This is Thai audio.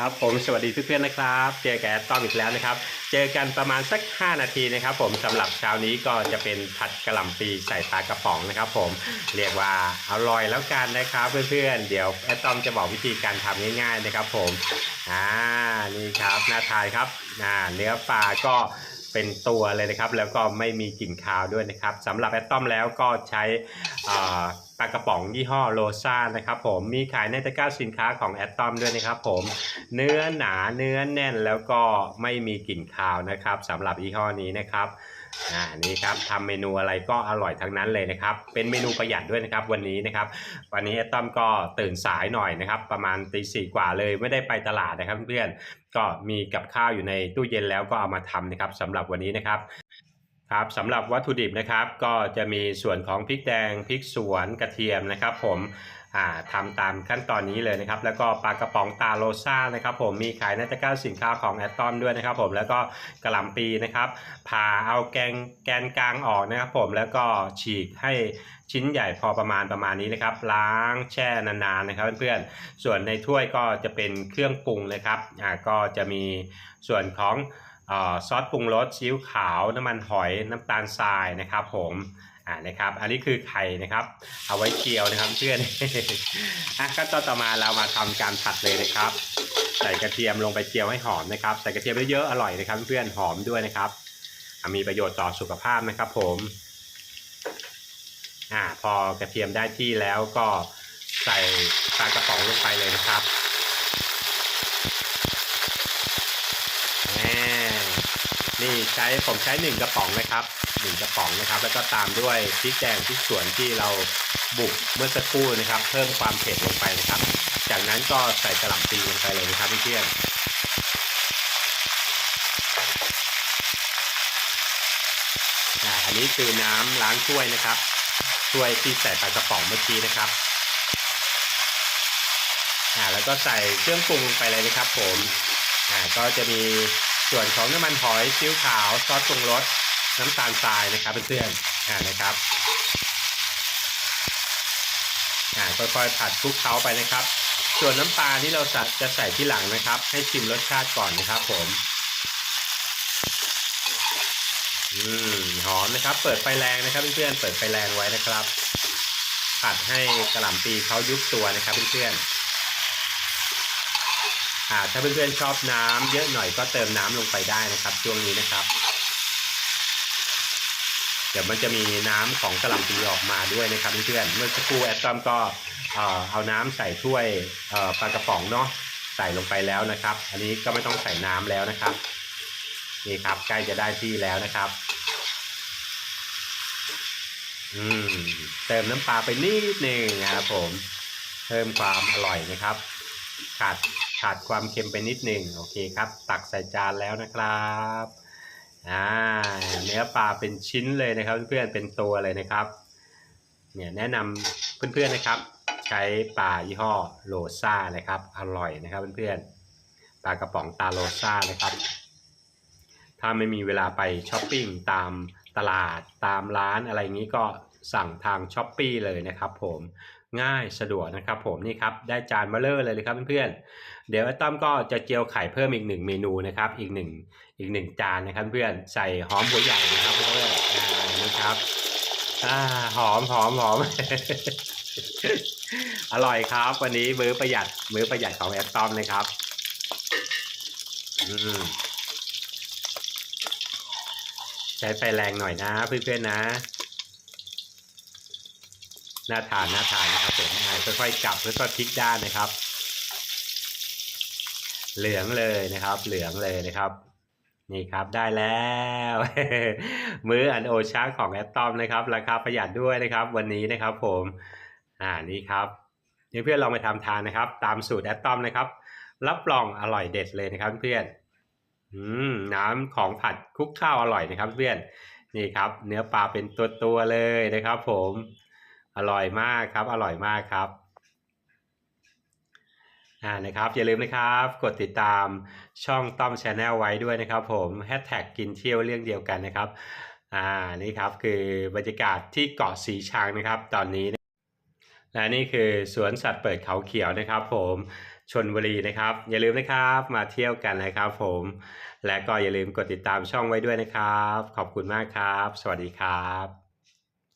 ครับผมสวัสดีเพื่อนๆนะครับ เจอกับแอดต้อมอีกแล้วนะครับ เจอกันประมาณสัก 5 นาทีนะครับ ผมสำหรับเช้านี้ก็จะเป็นผัดกระหล่ำปีใส่ปลากระป๋องนะครับ ผมเรียกว่าอร่อยแล้วกันนะครับเพื่อนๆเดี๋ยวแอดต้อมจะบอกวิธีการทำง่ายๆนะครับ ผมอ่านี่ครับน่าทานครับอ่าเนื้อปลาก็เป็นตัวเลยนะครับ แล้วก็ไม่มีกลิ่นคาวด้วยนะครับสำหรับแอดต้อมแล้วก็ใช้อ่า ปลากระป๋องยี่ห้อโลซ่านะครับผมมีขายในตะกร้าสินค้าของแอดต้อมด้วยนะครับผมเนื้อหนาเนื้อแน่นแล้วก็ไม่มีกลิ่นคาวนะครับสำหรับยี่ห้อนี้นะครับอ่านี่ครับทำเมนูอะไรก็อร่อยทั้งนั้นเลยนะครับ เป็นเมนูประหยัดด้วยนะครับวันนี้นะครับ วันนี้แอดต้อมก็ตื่นสายหน่อยนะครับ ประมาณตีสี่กว่าเลยไม่ได้ไปตลาดนะครับเพื่อนก็มีกับข้าวอยู่ในตู้เย็นแล้วก็เอามาทำนะครับสำหรับวันนี้นะครับ ครับสำหรับวัตถุดิบนะครับก็จะมีส่วนของพริกแดงพริกสวนกระเทียมนะครับ ผมทำตามขั้นตอนนี้เลยนะครับ แล้วก็ปลากระป๋องตาโลซ่านะครับผมมีขายในตะกร้าสินค้าของแอตตอมด้วยนะครับ ผมแล้วก็กระหล่ำปีนะครับผ่าเอาแกงแกนกลางออกนะครับ ผมแล้วก็ฉีกให้ชิ้นใหญ่พอประมาณประมาณนี้นะครับ ล้างแช่นานๆนะครับเพื่อนๆส่วนในถ้วยก็จะเป็นเครื่องปรุงนะครับอ่าก็จะมีส่วนของ ซอสปรุงรสซีอิ๊วขาวน้ำมันหอยน้ำตาลทรายนะครับผมอ่านะครับ อันนี้คือไข่นะครับ เอาไว้เจียวนะครับเพื่อนอะขั้นตอนต่อมาเรามาทำการผัดเลยนะครับ ใส่กระเทียมลงไปเจียวให้หอมนะครับ ใส่กระเทียมเยอะๆอร่อยนะครับ เพื่อนหอมด้วยนะครับมีประโยชน์ต่อสุขภาพนะครับ ผมอ่าพอกระเทียมได้ที่แล้วก็ใส่ปลากระป๋องลงไปเลยนะครับ แน่ นี่ใช้ผมใช้หนึ่งกระป๋องนะครับหนึ่งกระป๋องนะครับ แล้วก็ตามด้วยพริกแดงพริกสวนที่เราบุกเมื่อสักครู่นะครับ เพิ่มความเผ็ดลงไปนะครับ จากนั้นก็ใส่กระหล่ำปีลงไปเลยนะครับเพื่อนอันนี้คือน้ำล้างถ้วยนะครับถ้วยที่ใส่ปลากระป๋องเมื่อกี้นะครับอ่าแล้วก็ใส่เครื่องปรุงลงไปเลยนะครับ ผมอ่าก็จะมี ส่วนของน้ำมันหอยซีอิ๊วขาวซอสปรุงรสน้ำตาลทรายนะครับเพื่อนๆอ่านะครับอ่าค่อยๆผัดคลุกเคล้าไปนะครับ ส่วนน้ำปลาที่เราจะใส่ที่หลังนะครับ ให้ชิมรสชาติก่อนนะครับ ผมอืมหอมนะครับ เปิดไฟแรงนะครับเพื่อนๆเปิดไฟแรงไว้นะครับ ผัดให้กระหล่ำปีเขายุบตัวนะครับเพื่อนๆ ถ้าเพื่อนๆชอบน้ำเยอะหน่อยก็เติมน้ำลงไปได้นะครับช่วงนี้นะครับ เดี๋ยวมันจะมีน้ำของกระหล่ำปีออกมาด้วยนะครับเพื่อนๆเมื่อสักครู่แอดตอมก็เอาน้ำใส่ถ้วยปลากระป๋องเนาะใส่ลงไปแล้วนะครับ อันนี้ก็ไม่ต้องใส่น้ำแล้วนะครับนี่ครับใกล้จะได้ที่แล้วนะครับ อืมเติมน้ำปลาไปนิดหนึ่งนะครับผม เพิ่มความอร่อยนะครับ ขาดขาดความเค็มไปนิดหนึ่งโอเคครับ ตักใส่จานแล้วนะครับอ่าเนื้อปลาเป็นชิ้นเลยนะครับ เพื่อนเป็นตัวเลยนะครับเนี่ยแนะนำเพื่อนๆนะครับ ใช้ปลายี่ห้อโลซ่านะครับ อร่อยนะครับเพื่อนๆปลากระป๋องตาโลซ่านะครับ ถ้าไม่มีเวลาไปช้อปปิ้งตามตลาดตามร้านอะไรอย่างนี้ก็สั่งทางช้อปปีเลยนะครับผม ง่ายสะดวกนะครับผมนี่ครับได้จานมาเลอร์เลยเลยครับเพื่อนๆเดี๋ยวไอ้ต้อมก็จะเจียวไข่เพิ่มอีกหนึ่งเมนูนะครับอีกหนึ่งอีกหนึ่งจานนะครับเพื่อนใส่หอมหัวใหญ่นะครับเพื่อนอ่านะครับอ่าหอมหอมหอมอร่อยครับ วันนี้มื้อประหยัดมื้อประหยัดของแอดต้อมนะครับใช้ไฟแรงหน่อยนะเพื่อนๆนะ น่าทานน่าทานนะครับผมอ่าค่อยๆกลับค่อยๆพลิกด้านนะครับ เหลืองเลยนะครับ เหลืองเลยนะครับ นี่ครับได้แล้ว มื้ออันโอชาของแอตตอมนะครับ ราคาประหยัดด้วยนะครับ วันนี้นะครับ ผม อ่านี่ครับเพื่อนๆลองไปทำทานนะครับ ตามสูตรแอตตอมนะครับ รับรองอร่อยเด็ดเลยนะครับ เพื่อนอืมน้ำของผัดคลุกข้าวอร่อยนะครับ เพื่อนนี่ครับ เนื้อปลาเป็นตัวๆเลยนะครับ ผม อร่อยมากครับ อร่อยมากครับอ่านะครับอย่าลืมนะครับ กดติดตามช่องต้อมชาแนลไว้ด้วยนะครับ ผมแฮชแท็กกินเที่ยวเรื่องเดียวกันนะครับอ่านี่ครับคือบรรยากาศที่เกาะสีชังนะครับ ตอนนี้ และนี่คือสวนสัตว์เปิดเขาเขียวนะครับ ผมชนบุรีนะครับ อย่าลืมนะครับมาเที่ยวกันนะครับ ผม และก็อย่าลืมกดติดตามช่องไว้ด้วยนะครับ ขอบคุณมากครับ สวัสดีครับ